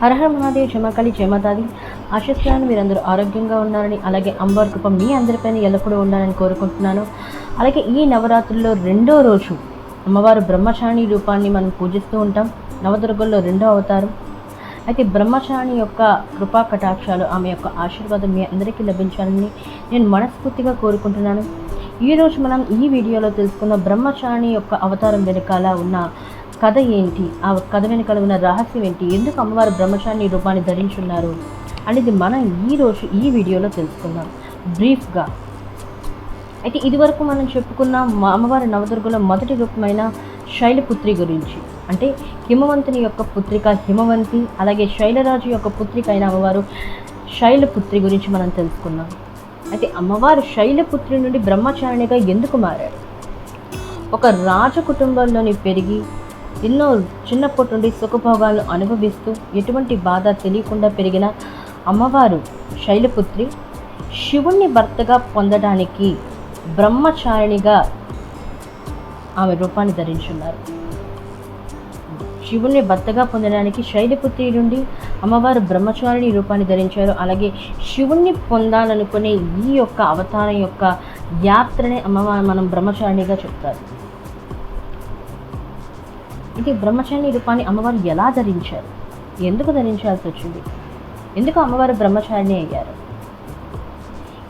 హరహర మహాదేవ్ క్షమకలి జమదాది ఆశిస్తున్నాను మీరందరూ ఆరోగ్యంగా ఉన్నారని అలాగే అమ్మవారి కృప మీ అందరిపైన ఎల్లప్పుడూ ఉండాలని కోరుకుంటున్నాను. అలాగే ఈ నవరాత్రుల్లో రెండో రోజు అమ్మవారు బ్రహ్మచారిణి రూపాన్ని మనం పూజిస్తూ ఉంటాం. నవదుర్గల్లో రెండో అవతారం. అయితే బ్రహ్మచారిణి యొక్క కృపా కటాక్షాలు ఆమె యొక్క ఆశీర్వాదం మీ అందరికీ లభించాలని నేను మనస్ఫూర్తిగా కోరుకుంటున్నాను. ఈరోజు మనం ఈ వీడియోలో తెలుసుకున్న బ్రహ్మచారిణి యొక్క అవతారం వెనకాల ఉన్న కథ ఏంటి? ఆ కథ వెనకాల ఉన్న రహస్యం ఏంటి? ఎందుకు అమ్మవారు బ్రహ్మచారిణి రూపాన్ని ధరించున్నారు? అనేది మనం ఈ రోజు ఈ వీడియోలో తెలుసుకుందాం. బ్రీఫ్గా. అయితే ఇదివరకు మనం చెప్పుకున్న మా అమ్మవారి నవదుర్గలో మొదటి రూపమైన శైలపుత్రి గురించి. అంటే హిమవంతుని యొక్క పుత్రిక హిమవంతి అలాగే శైలరాజు యొక్క పుత్రిక అయిన అమ్మవారు శైలపుత్రి గురించి మనం తెలుసుకున్నాం అయితే అమ్మవారు శైలపుత్రి నుండి బ్రహ్మచారిణిగా ఎందుకు మారారు? ఒక రాజ కుటుంబంలోని పెరిగి ఎన్నో చిన్నప్పటి నుండి సుఖభోగాలను అనుభవిస్తూ ఎటువంటి బాధ తెలియకుండా పెరిగిన అమ్మవారు శైలపుత్రి శివుణ్ణి భర్తగా పొందడానికి బ్రహ్మచారిణిగా ఆమె రూపాన్ని ధరించున్నారు. శివుణ్ణి భర్తగా పొందడానికి శైలపుత్రి నుండి అమ్మవారు బ్రహ్మచారిణి రూపాన్ని ధరించారు. అలాగే శివుణ్ణి పొందాలనుకునే ఈ యొక్క అవతారం యొక్క యాత్రనే అమ్మవారు మనం బ్రహ్మచారిణిగా చెప్తారు. ఇది బ్రహ్మచారిణి రూపాన్ని అమ్మవారు ఎలా ధరించారు? ఎందుకు ధరించాల్సి వచ్చింది? ఎందుకు అమ్మవారు బ్రహ్మచారిణి అయ్యారు?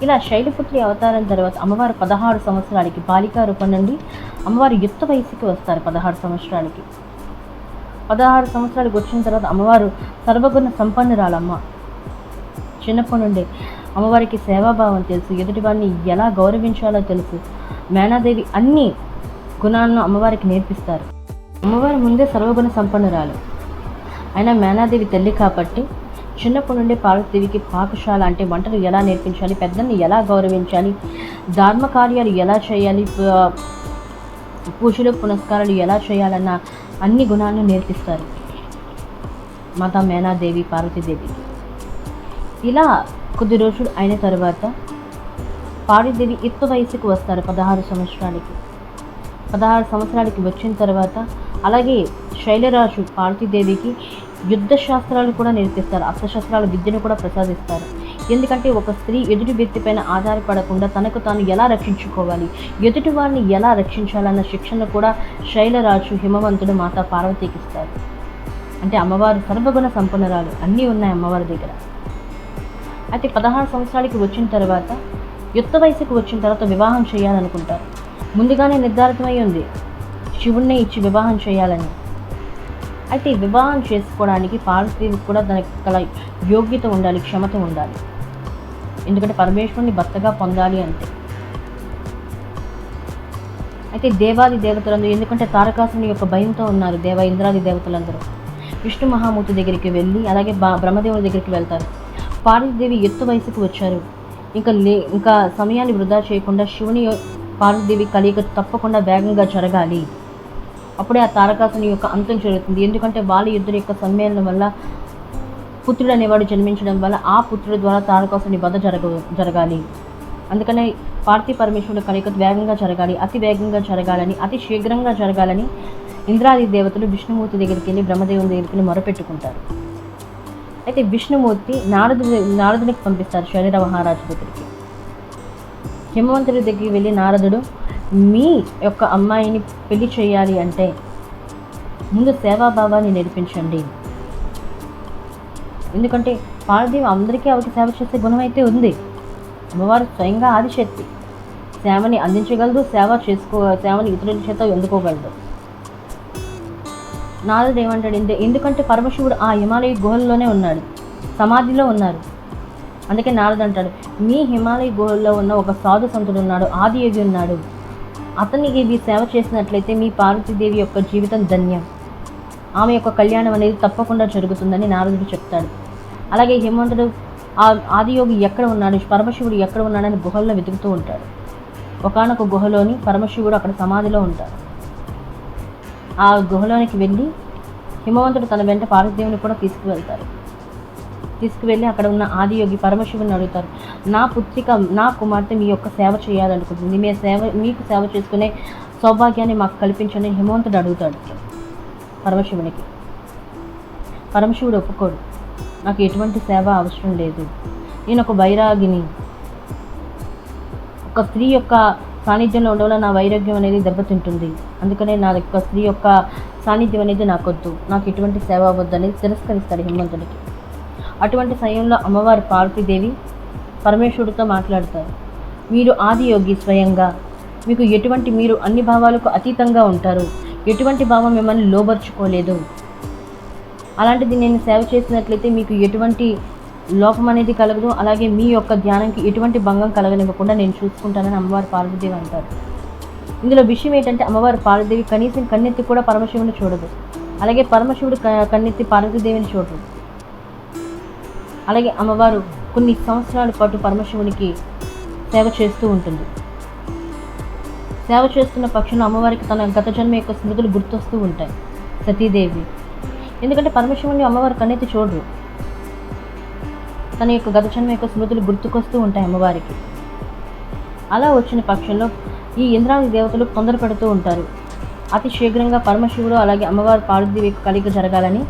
ఇలా శైలపుత్రి అవతారం తర్వాత అమ్మవారు పదహారు సంవత్సరాలకి బాలికా రూపం నుండి అమ్మవారు యుక్త వయసుకి వస్తారు పదహారు సంవత్సరాలకి. పదహారు సంవత్సరాలకు వచ్చిన తర్వాత అమ్మవారు సర్వగుణ సంపన్నురాలమ్మ. చిన్నప్పటి నుండి అమ్మవారికి సేవాభావం తెలుసు ఎదుటివారిని ఎలా గౌరవించాలో తెలుసు. మేనాదేవి అన్ని గుణాలను అమ్మవారికి నేర్పిస్తారు. అమ్మవారి ముందే సర్వగుణ సంపన్నురాలు. అయినా మేనాదేవి తల్లి కాబట్టి చిన్నప్పటి నుండి పార్వతీదేవికి పాకశాల అంటే వంటలు ఎలా నేర్పించాలి పెద్దల్ని ఎలా గౌరవించాలి ధర్మ కార్యాలు ఎలా చేయాలి పూజలు పునస్కారాలు ఎలా చేయాలన్న అన్ని గుణాలను నేర్పిస్తారు మాతా మేనాదేవి పార్వతీదేవికి ఇలా కొద్ది రోజులు అయిన తర్వాత పార్వతీదేవి యుక్త వయసుకు వస్తారు పదహారు సంవత్సరాలకి. పదహారు సంవత్సరాలకి వచ్చిన తర్వాత అలాగే శైలరాజు పార్వతీదేవికి యుద్ధ శాస్త్రాలు కూడా నేర్పిస్తారు అస్త్రశస్త్రాల విద్యను కూడా ప్రసాదిస్తారు. ఎందుకంటే ఒక స్త్రీ ఎదుటి వ్యక్తి పైన ఆధారపడకుండా తనకు తాను ఎలా రక్షించుకోవాలి ఎదుటి వారిని ఎలా రక్షించాలన్న శిక్షణ కూడా శైలరాజు హిమవంతుడు మాతా పార్వతీకి ఇస్తారు. అంటే అమ్మవారు సర్వగుణ సంపన్నురాలు అన్నీ ఉన్నాయి అమ్మవారి దగ్గర. అయితే పదహారు సంవత్సరాలకి వచ్చిన తర్వాత యుక్త వయసుకు వచ్చిన తర్వాత వివాహం చేయాలనుకుంటారు. ముందుగానే నిర్ధారితమై ఉంది. శివుణ్ణే ఇచ్చి వివాహం చేయాలని. అయితే వివాహం చేసుకోవడానికి పార్వతీదేవికి కూడా దానికి గల యోగ్యత ఉండాలి క్షమత ఉండాలి. ఎందుకంటే పరమేశ్వరుని భర్తగా పొందాలి అంటే. అయితే దేవాది దేవతలందరూ ఎందుకంటే తారకాసుని యొక్క భయంతో ఉన్నారు దేవ ఇంద్రాది దేవతలందరూ. విష్ణు మహామూర్తి దగ్గరికి వెళ్ళి అలాగే బా బ్రహ్మదేవుడి దగ్గరికి వెళ్తారు. పార్వతీదేవి ఎత్తు వయసుకు వచ్చారు. ఇంకా లే ఇంకా సమయాన్ని వృధా చేయకుండా శివుని పార్వతీదేవి కలియక తప్పకుండా వేగంగా జరగాలి. అప్పుడే ఆ తారకాసుని యొక్క అంతం జరుగుతుంది ఎందుకంటే వాళ్ళ ఇద్దరు యొక్క సమ్మేళనం వల్ల పుత్రుడు అనేవాడు జన్మించడం వల్ల ఆ పుత్రుడి ద్వారా తారకాసుని వధ జరగ జరగాలి. అందుకనే పార్థి పరమేశ్వరుడు కలిక వేగంగా జరగాలి అతి వేగంగా జరగాలని అతి శీఘ్రంగా జరగాలని ఇంద్రాది దేవతలు విష్ణుమూర్తి దగ్గరికి వెళ్ళి బ్రహ్మదేవుని దగ్గరికి వెళ్ళి మొరపెట్టుకుంటారు. అయితే విష్ణుమూర్తి నారదుడి నారదునికి పంపిస్తారు శరీర మహారాజు దగ్గరికి. హిమవంతుడి దగ్గరికి వెళ్ళి నారదుడు మీ యొక్క అమ్మాయిని పెళ్ళి చేయాలి అంటే ముందు సేవాభావాన్ని నేర్పించండి. ఎందుకంటే పార్వదేవి అందరికీ ఆవిడకి సేవ చేసే గుణం అయితే ఉంది. అమ్మవారు స్వయంగా ఆదిశక్తి. సేవని అందించగలదు సేవ చేసుకో సేవని ఇతరుల చేత ఎందుకోగలదు నారదుడు ఏమంటాడు ఎందుకంటే పరమశివుడు ఆ హిమాలయ గుహల్లోనే ఉన్నాడు సమాధిలో ఉన్నారు. అందుకే నారదు అంటాడు మీ హిమాలయ గుహల్లో ఉన్న ఒక సాధు సంతుడు ఉన్నాడు ఆదియోగి ఉన్నాడు. అతనికి ఇది సేవ చేసినట్లయితే మీ పార్వతీదేవి యొక్క జీవితం ధన్యం. ఆమె యొక్క కళ్యాణం అనేది తప్పకుండా జరుగుతుందని నారదుడు చెప్తాడు. అలాగే హిమంతుడు ఆ ఆదియోగి ఎక్కడ ఉన్నాడు? పరమశివుడు ఎక్కడ ఉన్నాడని గుహల్లో వెతుకుతూ ఉంటాడు. ఒకానొక గుహలోని పరమశివుడు అక్కడ సమాధిలో ఉంటాడు. ఆ గుహలోనికి వెళ్ళి హిమవంతుడు తన వెంట పార్వతీదేవిని కూడా తీసుకువెళ్తారు తీసుకువెళ్ళి అక్కడ ఉన్న ఆదియోగి పరమశివుని అడుగుతారు. నా పుత్రిక నా కుమార్తె మీ యొక్క సేవ చేయాలనుకుంటుంది. మీ సేవ మీకు సేవ చేసుకునే సౌభాగ్యాన్ని మాకు కల్పించండి అని హిమవంతుడు అడుగుతాడు పరమశివునికి. పరమశివుడు ఒప్పుకోడు. నాకు ఎటువంటి సేవ అవసరం లేదు. నేను ఒక వైరాగిని. ఒక స్త్రీ యొక్క సాన్నిధ్యంలో ఉండడం నా వైరాగ్యం అనేది దెబ్బతింటుంది. అందుకనే నా యొక్క స్త్రీ యొక్క సాన్నిధ్యం అనేది నాకొద్దు. నాకు ఎటువంటి సేవ అవ్వద్దు అనేది తిరస్కరిస్తాడు హిమంతుడికి అటువంటి సమయంలో అమ్మవారు పార్వతీదేవి పరమేశ్వరుడితో మాట్లాడతారు. మీరు ఆది యోగి స్వయంగా. మీకు ఎటువంటి మీరు అన్ని భావాలకు అతీతంగా ఉంటారు. ఎటువంటి భావం మిమ్మల్ని లోబర్చుకోలేదు. అలాంటిది నేను సేవ చేసినట్లయితే మీకు ఎటువంటి లోపం అనేది కలగదు. అలాగే మీ యొక్క ధ్యానంకి ఎటువంటి భంగం కలగనివ్వకుండా నేను చూసుకుంటానని అమ్మవారు పార్వతీదేవి అంటారు. ఇందులో విషయం ఏంటంటే అమ్మవారు పార్వతీదేవి కనీసం కన్నెత్తి కూడా పరమశివుని చూడదు. అలాగే పరమశివుడు క- కన్నెత్తి పార్వతీదేవిని చూడరు. అలాగే అమ్మవారు కొన్ని సంవత్సరాల పాటు పరమశివునికి సేవ చేస్తూ ఉంటుంది. సేవ చేస్తున్న పక్షంలో అమ్మవారికి తన గత జన్మ యొక్క స్మృతులు గుర్తొస్తూ ఉంటాయి. సతీదేవి. ఎందుకంటే పరమశివుని అమ్మవారు కన్నెత్తి చూడరు తన యొక్క గత జన్మ యొక్క స్మృతులు గుర్తుకొస్తూ ఉంటాయి అమ్మవారికి. అలా వచ్చిన పక్షంలో ఈ ఇంద్రాది దేవతలు తొందరపడుతూ ఉంటారు. అతి శీఘ్రంగా పరమశివుడు అలాగే అమ్మవారు పార్వతీదేవి కలిగి జరగాలని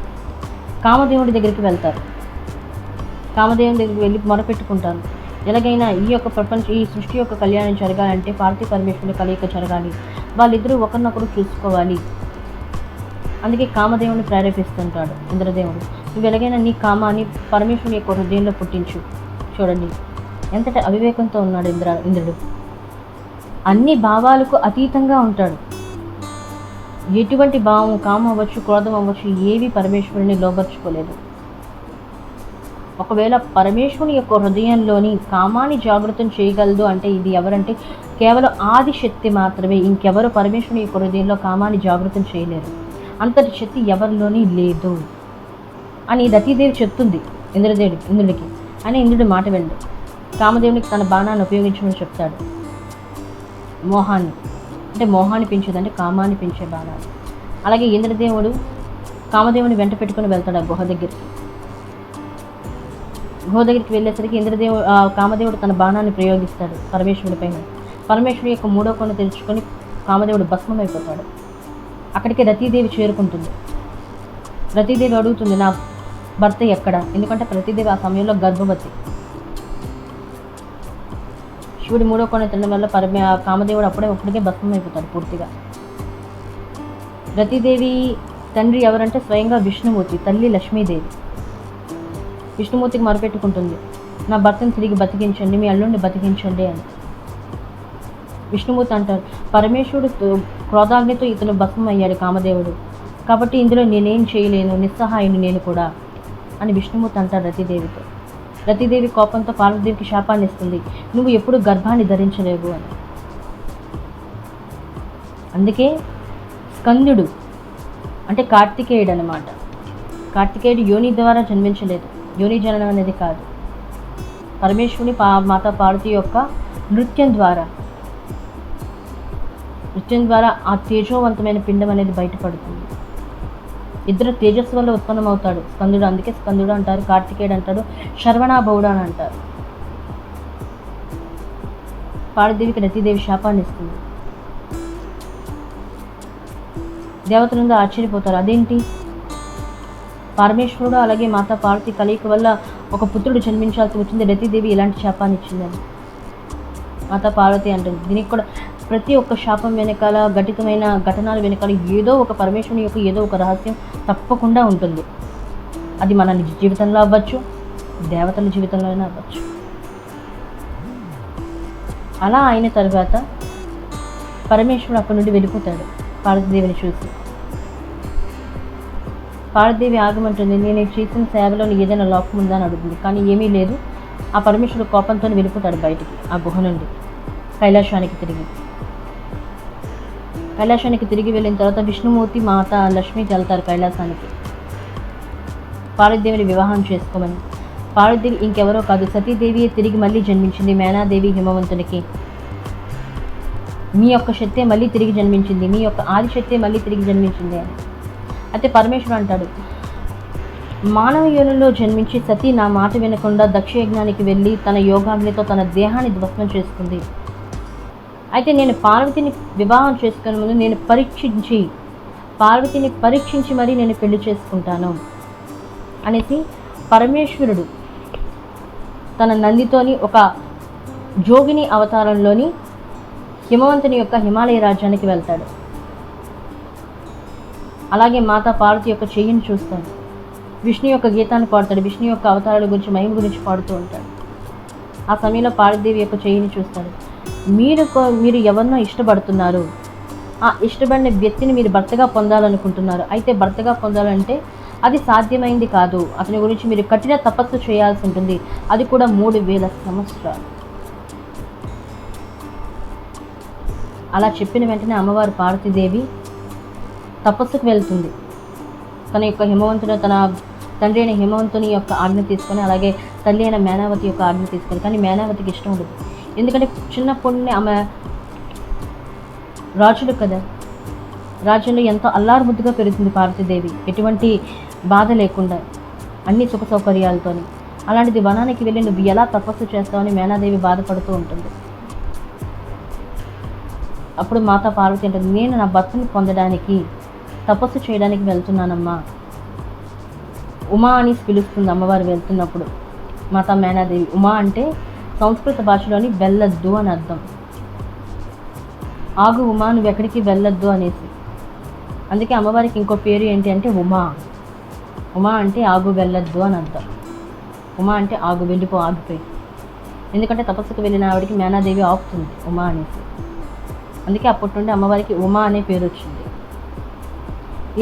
కామదేవుడి దగ్గరికి వెళ్తారు. కామదేవుని దగ్గరికి వెళ్ళి మొరపెట్టుకుంటాను. ఎలాగైనా ఈ యొక్క ప్రపంచ ఈ సృష్టి యొక్క కళ్యాణం జరగాలంటే పార్థి పరమేశ్వరుని కలయిక జరగాలి. వాళ్ళిద్దరూ ఒకరినొకరు చూసుకోవాలి. అందుకే కామదేవుని ప్రేరేపిస్తుంటాడు ఇంద్రదేవుడు. నువ్వు ఎలాగైనా నీ కామాన్ని పరమేశ్వరుని యొక్క హృదయంలో పుట్టించు. చూడండి. ఎంతటి అవివేకంతో ఉన్నాడు ఇంద్ర ఇంద్రుడు. అన్ని భావాలకు అతీతంగా ఉంటాడు. ఎటువంటి భావం కామం అవ్వచ్చు క్రోధం అవ్వచ్చు ఏవి పరమేశ్వరుని లోపరుచుకోలేదు ఒకవేళ పరమేశ్వరుని యొక్క హృదయంలోని కామాన్ని జాగృతం చేయగలదు అంటే ఇది ఎవరంటే కేవలం ఆది శక్తి మాత్రమే. ఇంకెవరు పరమేశ్వరుని యొక్క హృదయంలో కామాన్ని జాగృతం చేయలేరు. అంతటి శక్తి ఎవరిలోని లేదు అని రతీదేవి చెప్తుంది ఇంద్రదేవుడి ఇంద్రుడికి. అని ఇంద్రుడి మాట వెళ్ళి కామదేవునికి తన బాణాన్ని ఉపయోగించమని చెప్తాడు. మోహాన్ని అంటే మోహాన్ని పెంచేదంటే కామాన్ని పెంచే బాణాలు. అలాగే ఇంద్రదేవుడు కామదేవుని వెంట పెట్టుకుని వెళ్తాడు ఆ గుహ దగ్గరికి. గో దగ్గరికి వెళ్ళేసరికి ఇంద్రదేవుడు ఆ కామదేవుడు తన బాణాన్ని ప్రయోగిస్తాడు పరమేశ్వరుడి పైన. పరమేశ్వరుడు యొక్క మూడో కొన తెరుచుకొని కామదేవుడు భస్మం అయిపోతాడు అక్కడికి రతీదేవి చేరుకుంటుంది. రతీదేవి అడుగుతుంది నా భర్త ఎక్కడ? ఎందుకంటే ప్రతిదేవి ఆ సమయంలో గర్భవతి. శివుడి మూడో కొన తినడం వల్ల పరమే ఆ కామదేవుడు అప్పుడే ఒక్కడికే భస్మం అయిపోతాడు పూర్తిగా. రతీదేవి తండ్రి ఎవరంటే స్వయంగా విష్ణుమూర్తి తల్లి లక్ష్మీదేవి. విష్ణుమూర్తికి మొరపెట్టుకుంటుంది. నా భర్తను తిరిగి బతికించండి మీ అల్లుడిని బతికించండి అని. విష్ణుమూర్తి అంటారు పరమేశ్వరుడు క్రోధాగ్నితో ఇతను భస్మం అయ్యాడు కామదేవుడు. కాబట్టి ఇందులో నేనేం చేయలేను నిస్సహాయుని నేను కూడా అని విష్ణుమూర్తి అంటారు రతిదేవితో. రతిదేవి కోపంతో పార్వతీదేవికి శాపాన్ని ఇస్తుంది నువ్వు ఎప్పుడు గర్భాన్ని ధరించలేవు అని. అందుకే స్కందుడు అంటే కార్తికేయుడు అనమాట కార్తికేయుడు యోని ద్వారా జన్మించలేదు. యోని జననం అనేది కాదు. పరమేశ్వరుని పా మాత పార్వతి యొక్క నృత్యం ద్వారా నృత్యం ద్వారా ఆ తేజోవంతమైన పిండం అనేది బయటపడుతుంది. ఇద్దరు తేజస్సు వల్ల ఉత్పన్నమవుతాడు. స్కందుడు అందుకే స్కందుడు అంటారు కార్తికేయుడు అంటారు శర్వణాభవుడు అని అంటారు. పాడదేవికి రతీదేవి శాపాన్ని ఇస్తుంది. దేవతలందరూ ఆశ్చర్యపోతారు. అదేంటి? పరమేశ్వరుడు అలాగే మాతా పార్వతి కలయిక వల్ల ఒక పుత్రుడు జన్మించాల్సి వచ్చింది. రతిదేవి ఇలాంటి శాపాన్ని ఇచ్చిందని మాతా పార్వతి అంటుంది. దీనికి కూడా ప్రతి ఒక్క శాపం వెనకాల ఘటితమైన ఘటనల వెనకాల ఏదో ఒక పరమేశ్వరుని యొక్క ఏదో ఒక రహస్యం తప్పకుండా ఉంటుంది. అది మన నిజ జీవితంలో అవ్వచ్చు దేవతల జీవితంలో అయినా అవ్వచ్చు. అలా అయిన తర్వాత పరమేశ్వరుడు అక్కడి నుండి వెళ్ళిపోతాడు. పార్వతీదేవిని చూసి. పార్వతీదేవి ఆగమంటుంది నేను చేసిన సేవలో ఏదైనా లోపం ఉందని అని అడుగుతుంది. కానీ ఏమీ లేదు. ఆ పరమేశ్వరుడు కోపంతో వెళ్ళిపోతాడు బయటికి ఆ గుహ నుండి. కైలాసానికి తిరిగి. కైలాసానికి తిరిగి వెళ్ళిన తర్వాత విష్ణుమూర్తి మాత లక్ష్మికి వెళ్తారు కైలాసానికి. పార్వతీదేవిని వివాహం చేసుకోమని. పార్వతీదేవి ఇంకెవరో కాదు. సతీదేవి తిరిగి మళ్ళీ జన్మించింది. మేనాదేవి హిమవంతునికి. మీ యొక్క శక్తే మళ్ళీ తిరిగి జన్మించింది. మీ యొక్క ఆది శక్తే మళ్ళీ తిరిగి జన్మించింది అని. అయితే పరమేశ్వరుడు అంటాడు. మానవ యోనిలో జన్మించి సతీ నా మాట వినకుండా దక్షయజ్ఞానికి వెళ్ళి తన యోగాగ్నితో తన దేహాన్ని ధ్వస్తం చేసుకుంది. అయితే నేను పార్వతిని వివాహం చేసుకునే ముందు నేను పరీక్షించి పార్వతిని పరీక్షించి మరీ నేను పెళ్ళి చేసుకుంటాను అనేసి పరమేశ్వరుడు తన నందితోని ఒక జోగిని అవతారంలోని హిమవంతుని యొక్క హిమాలయ రాజ్యానికి వెళ్తాడు. అలాగే మాతా పార్వతి యొక్క చెయ్యిని చూస్తాడు. విష్ణు యొక్క గీతాన్ని పాడుతాడు. విష్ణు యొక్క అవతారాల గురించి మహిమ గురించి పాడుతూ ఉంటాడు. ఆ సమయంలో పార్వతీదేవి యొక్క చెయ్యిని చూస్తాడు. మీరు మీరు ఎవరినో ఇష్టపడుతున్నారు? ఆ ఇష్టపడిన వ్యక్తిని మీరు భర్తగా పొందాలనుకుంటున్నారు. అయితే భర్తగా పొందాలంటే అది సాధ్యమైంది కాదు. అతని గురించి మీరు కఠిన తపస్సు చేయాల్సి ఉంటుంది. అది కూడా మూడు వేల సంవత్సరాలు. అలా చెప్పిన వెంటనే అమ్మవారు పార్వతీదేవి తపస్సుకు వెళ్తుంది. తన యొక్క హిమవంతుడు తన తండ్రి అయిన హిమవంతుని యొక్క ఆజ్ఞ తీసుకొని అలాగే తల్లి అయిన మేనావతి యొక్క ఆజ్ఞ తీసుకొని కానీ మేనావతికి ఇష్టం ఉండదు. ఎందుకంటే చిన్నప్పటి ఆమె రాజులు కదా. రాజ్యంలో ఎంతో అల్లారు ముద్దుగా పెరుగుతుంది పార్వతీదేవి. ఎటువంటి బాధ లేకుండా అన్ని సుఖ సౌకర్యాలతోని. అలాంటిది వనానికి వెళ్ళి నువ్వు ఎలా తపస్సు చేస్తావని మేనాదేవి బాధపడుతూ ఉంటుంది. అప్పుడు మాతా పార్వతి అంటుంది నేను నా భర్తను పొందడానికి తపస్సు చేయడానికి వెళ్తున్నానమ్మా. ఉమా అని పిలుస్తుంది అమ్మవారు వెళ్తున్నప్పుడు. మాతా మేనాదేవి ఉమా అంటే సంస్కృత భాషలోని వెళ్ళొద్దు అని అర్థం. ఆగు ఉమా నువ్వు ఎక్కడికి వెళ్ళొద్దు అనేసి. అందుకే అమ్మవారికి ఇంకో పేరు ఏంటి అంటే ఉమా. ఉమా అంటే ఆగు వెళ్ళొద్దు అని అర్థం. ఉమా అంటే ఆగు వెళ్ళిపో ఆగిపోయి ఎందుకంటే తపస్సుకు వెళ్ళిన ఆవిడికి మేనాదేవి ఆపుతుంది ఉమా అనేసి. అందుకే అప్పటి నుండి అమ్మవారికి ఉమా అనే పేరు వచ్చింది.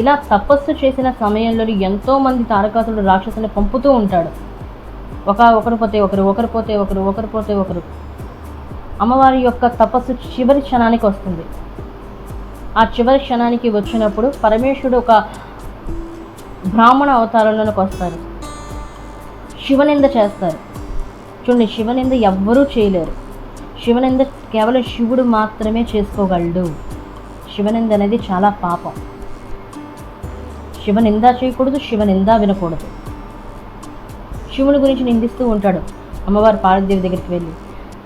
ఇలా తపస్సు చేసిన సమయంలో ఎంతోమంది తారకాసుడు రాక్షసుని పంపుతూ ఉంటాడు. ఒక ఒకరు పోతే ఒకరు ఒకరు పోతే ఒకరు ఒకరు పోతే ఒకరు. అమ్మవారి యొక్క తపస్సు చివరి క్షణానికి వస్తుంది. ఆ చివరి క్షణానికి వచ్చినప్పుడు పరమేశ్వరుడు ఒక బ్రాహ్మణ అవతారంలోకి వస్తారు. శివనింద చేస్తారు. చూడండి శివనింద ఎవ్వరూ చేయలేరు. శివనింద కేవలం శివుడు మాత్రమే చేసుకోగలడు. శివనింద అనేది చాలా పాపం. శివనింద చేయకూడదు శివనింద వినకూడదు. శివుని గురించి నిందిస్తూ ఉంటాడు. అమ్మవారు పార్వతీదేవి దగ్గరికి వెళ్ళి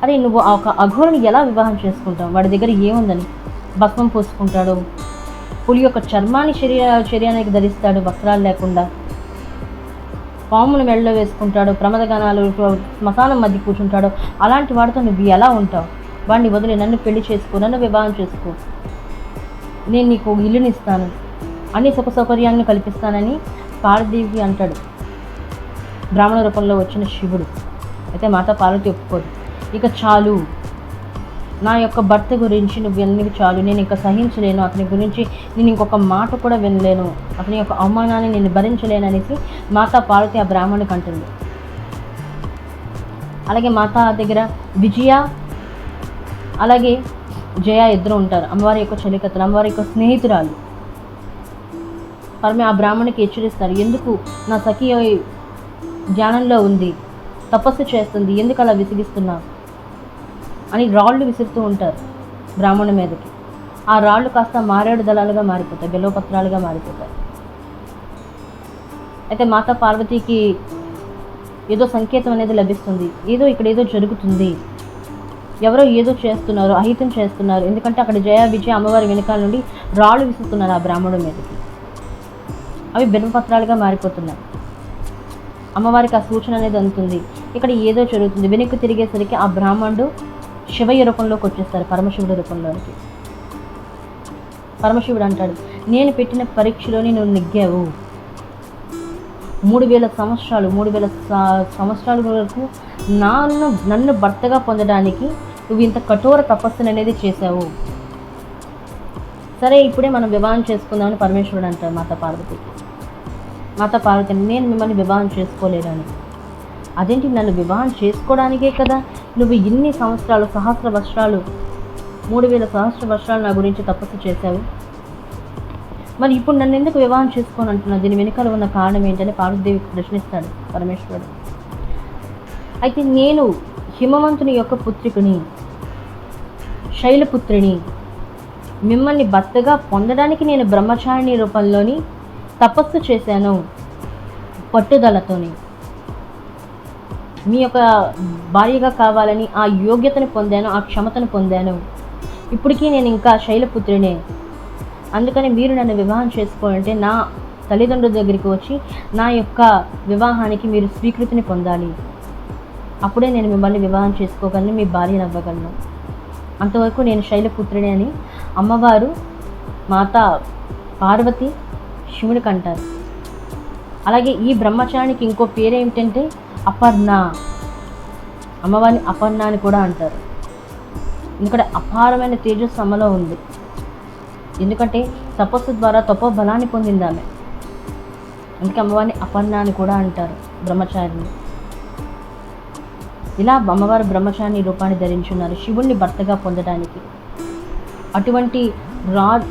అరే నువ్వు ఆ ఒక అఘోరుని ఎలా వివాహం చేసుకుంటావు? వాడి దగ్గర ఏముందని? భస్మం పోసుకుంటాడు. పులి యొక్క చర్మాన్ని శరీర శరీరానికి ధరిస్తాడు వస్త్రాలు లేకుండా. పామును మెడలో వేసుకుంటాడు ప్రమదగణాలు శ్మశానం మధ్య కూర్చుంటాడు. అలాంటి వాడితో నువ్వు ఎలా ఉంటావు? వాడిని వదిలి నన్ను పెళ్ళి చేసుకో నన్ను వివాహం చేసుకో. నేను నీకు ఇల్లునిస్తాను ఇల్లుని ఇస్తాను. అన్ని సుఖ సౌకర్యాలను కల్పిస్తానని పార్వతీదేవి అంటాడు. బ్రాహ్మణ రూపంలో వచ్చిన శివుడు. అయితే మాత పార్వతి ఒప్పుకోదు ఇక చాలు. నా యొక్క భర్త గురించి నువ్వు ఎన్నివి చాలు. నేను ఇంకా సహించలేను. అతని గురించి నేను ఇంకొక మాట కూడా వినలేను. అతని యొక్క అవమానాన్ని నేను భరించలేను అనేసి మాతా పార్వతి ఆ బ్రాహ్మణుడికి అంటుంది. అలాగే మాత దగ్గర విజయ అలాగే జయ ఇద్దరు ఉంటారు. అమ్మవారి యొక్క చలికత్తలు అమ్మవారి యొక్క స్నేహితురాలు. పరమే ఆ బ్రాహ్మణికి హెచ్చరిస్తారు. ఎందుకు? నా సఖి ధ్యానంలో ఉంది. తపస్సు చేస్తుంది. ఎందుకు అలా విసిగిస్తున్నావు అని రాళ్ళు విసురుతూ ఉంటారు బ్రాహ్మణ మీదకి. ఆ రాళ్ళు కాస్త మారేడు దళాలుగా మారిపోతాయి గెలవపత్రాలుగా మారిపోతాయి. అయితే మాతా పార్వతికి ఏదో సంకేతం అనేది లభిస్తుంది. ఏదో ఇక్కడ ఏదో జరుగుతుంది. ఎవరో ఏదో చేస్తున్నారు అహితం చేస్తున్నారు. ఎందుకంటే అక్కడ జయ విజయ అమ్మవారి వెనకాల నుండి రాళ్ళు విసురుతున్నారు ఆ బ్రాహ్మణుడి మీదకి. అవి బెల్వపత్రాలుగా మారిపోతున్నాయి. అమ్మవారికి ఆ సూచన అనేది అందుతుంది. ఇక్కడ ఏదో జరుగుతుంది. వెనక్కి తిరిగేసరికి ఆ బ్రాహ్మణుడు శివయ్య రూపంలోకి వచ్చేస్తారు పరమశివుడి రూపంలోనికి. పరమశివుడు అంటాడు నేను పెట్టిన పరీక్షలోని నువ్వు నెగ్గావు. మూడు వేల సంవత్సరాలు మూడు వేల సంవత్సరాల వరకు నన్ను నన్ను భర్తగా పొందడానికి నువ్వు ఇంత కఠోర తపస్సును అనేది చేశావు. సరే ఇప్పుడే మనం వివాహం చేసుకుందామని పరమేశ్వరుడు అంటారు మాత పార్వతికి మాత పార్వతి నేను మిమ్మల్ని వివాహం చేసుకోలేనని. అదేంటి నన్ను వివాహం చేసుకోవడానికే కదా? నువ్వు ఇన్ని సంవత్సరాలు సహస్ర వర్షాలు మూడు వేల సహస్ర వర్షాలు నా గురించి తపస్సు చేశావు. మరి ఇప్పుడు నన్ను ఎందుకు వివాహం చేసుకోని అంటున్నావు? దీని వెనుకల ఉన్న కారణం ఏంటని పార్వతీదేవికి ప్రశ్నిస్తాడు పరమేశ్వరుడు. అయితే నేను హిమవంతుని యొక్క పుత్రికుని శైలపుత్రిని మిమ్మల్ని భర్తగా పొందడానికి నేను బ్రహ్మచారిణి రూపంలోని తపస్సు చేశాను పట్టుదలతోని. మీ యొక్క భార్యగా కావాలని ఆ యోగ్యతను పొందాను ఆ క్షమతను పొందాను. ఇప్పటికీ నేను ఇంకా శైలపుత్రినే. అందుకని మీరు నన్ను వివాహం చేసుకోవాలంటే నా తల్లిదండ్రుల దగ్గరికి వచ్చి నా యొక్క వివాహానికి మీరు స్వీకృతిని పొందాలి. అప్పుడే నేను మిమ్మల్ని వివాహం చేసుకోగలను మీ భార్యను అవ్వగలను. అంతవరకు నేను శైలపుత్రిని అని అమ్మవారు మాత పార్వతి శివుడికి అంటారు అలాగే ఈ బ్రహ్మచారికి ఇంకో పేరు ఏమిటంటే అపర్ణ. అమ్మవారిని అపర్ణ అని కూడా అంటారు. ఎందుకంటే అపారమైన తేజస్సు అమ్మలో ఉంది. ఎందుకంటే తపస్సు ద్వారా తపో బలాన్ని పొందింది ఆమె. అందుకే అమ్మవారిని అపర్ణ అని కూడా అంటారు బ్రహ్మచారిని ఇలా అమ్మవారు బ్రహ్మచారిని రూపాన్ని ధరించున్నారు శివుణ్ణి భర్తగా పొందడానికి. అటువంటి రాజ్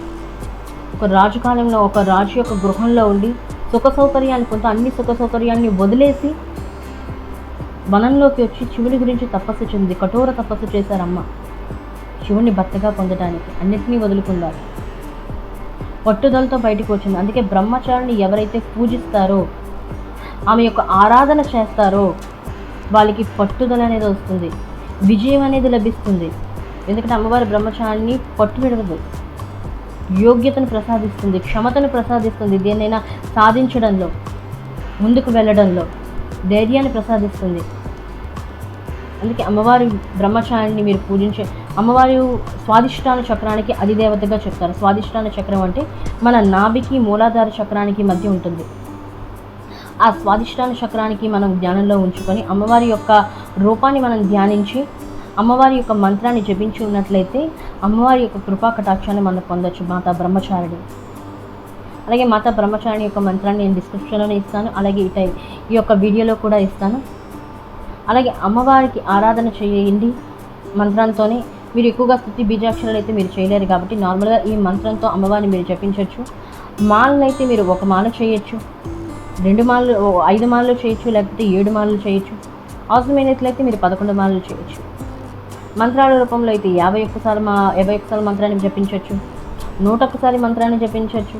ఒక రాజు కాలంలో ఒక రాజు యొక్క గృహంలో ఉండి సుఖ సౌకర్యాన్ని కొంత అన్ని సుఖ సౌకర్యాన్ని వదిలేసి వనంలోకి వచ్చి శివుని గురించి తపస్సు చెంది కఠోర తపస్సు చేశారమ్మ. శివుణ్ణి భర్తగా పొందడానికి అన్నిటినీ వదులుకున్నారు. పట్టుదలతో బయటకు వచ్చింది. అందుకే బ్రహ్మచారిని ఎవరైతే పూజిస్తారో ఆమె యొక్క ఆరాధన చేస్తారో వాళ్ళకి పట్టుదల అనేది వస్తుంది. విజయం అనేది లభిస్తుంది. ఎందుకంటే అమ్మవారి బ్రహ్మచారిని పట్టు విడవదు యోగ్యతను ప్రసాదిస్తుంది క్షమతను ప్రసాదిస్తుంది దేన్నైనా సాధించడంలో ముందుకు వెళ్ళడంలో ధైర్యాన్ని ప్రసాదిస్తుంది. అందుకే అమ్మవారి బ్రహ్మచారిని మీరు పూజించే అమ్మవారి స్వాదిష్టాన చక్రానికి అధిదేవతగా చెప్తారు. స్వాదిష్టాన చక్రం అంటే మన నాభికి మూలాధార చక్రానికి మధ్య ఉంటుంది. ఆ స్వాదిష్టాన చక్రానికి మనం ధ్యానంలో ఉంచుకొని అమ్మవారి యొక్క రూపాన్ని మనం ధ్యానించి అమ్మవారి యొక్క మంత్రాన్ని జపించి ఉన్నట్లయితే అమ్మవారి యొక్క కృపా కటాక్షాన్ని మనం పొందొచ్చు మాతా బ్రహ్మచారిణి. అలాగే మాతా బ్రహ్మచారిణి యొక్క మంత్రాన్ని నేను డిస్క్రిప్షన్లోనే ఇస్తాను అలాగే ఇట ఈ యొక్క వీడియోలో కూడా ఇస్తాను. అలాగే అమ్మవారికి ఆరాధన చేయండి మంత్రంతోనే మీరు ఎక్కువగా స్థుతి బీజాక్షరాలు అయితే మీరు చేయలేరు కాబట్టి నార్మల్గా ఈ మంత్రంతో అమ్మవారిని మీరు జపించవచ్చు మాలను అయితే మీరు ఒక మాల చేయొచ్చు రెండు మాలలు ఐదు మాలలు చేయొచ్చు లేకపోతే ఏడు మాలలు చేయొచ్చు. అవసరమైనట్లయితే మీరు పదకొండు మాలలు చేయొచ్చు. మంత్రాల రూపంలో అయితే యాభై ఒక్కసారి మా యాభై ఒక్కసారి మంత్రాన్ని జపించవచ్చు. నూట ఒక్కసారి మంత్రాన్ని జపించవచ్చు.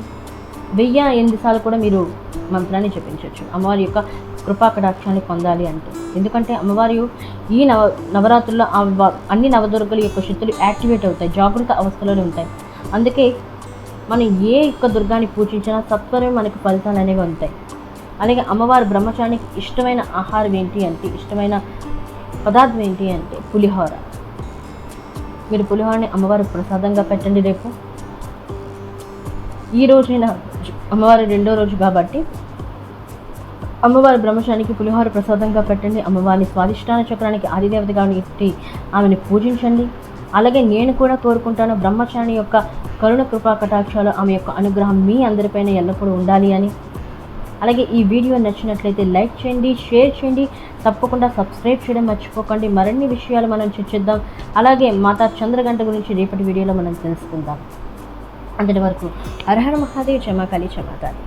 వెయ్యి ఎనిమిది సార్లు కూడా మీరు మంత్రాన్ని జపించవచ్చు. అమ్మవారి యొక్క కృపా కటాక్షాన్ని పొందాలి అంటే. ఎందుకంటే అమ్మవారి ఈ నవ నవరాత్రుల్లో అన్ని నవదుర్గల యొక్క శక్తులు యాక్టివేట్ అవుతాయి జాగృత అవస్థలోనే ఉంటాయి. అందుకే మనం ఏ యొక్క దుర్గాన్ని పూజించినా సత్వరమే మనకు ఫలితాలు అనేవి ఉంటాయి. అలాగే అమ్మవారి బ్రహ్మచారికి ఇష్టమైన ఆహారం ఏంటి అంటే ఇష్టమైన పదార్థం ఏంటి అంటే పులిహోర. మీరు పులిహోరని అమ్మవారి ప్రసాదంగా పెట్టండి రేపు. ఈ రోజైన అమ్మవారి రెండో రోజు కాబట్టి అమ్మవారి బ్రహ్మశానికి పులిహోర ప్రసాదంగా పెట్టండి. అమ్మవారిని స్వాదిష్టాన చక్రానికి ఆదిదేవతగా ఇట్టి ఆమెను పూజించండి. అలాగే నేను కూడా కోరుకుంటాను బ్రహ్మచారిణి యొక్క కరుణ కృపా కటాక్షాలు ఆమె యొక్క అనుగ్రహం మీ అందరిపైన ఎల్లప్పుడూ ఉండాలి అని. అలాగే ఈ వీడియో నచ్చినట్లయితే లైక్ చేయండి షేర్ చేయండి. తప్పకుండా సబ్స్క్రైబ్ చేయడం మర్చిపోకండి. మరిన్ని విషయాలు మనం చర్చిద్దాం. అలాగే మాతా చంద్రగంట గురించి రేపటి వీడియోలో మనం తెలుసుకుందాం. అంతటి వరకు అర్హణ మహాదేవ్ క్షమాకాళి క్షమాకాళి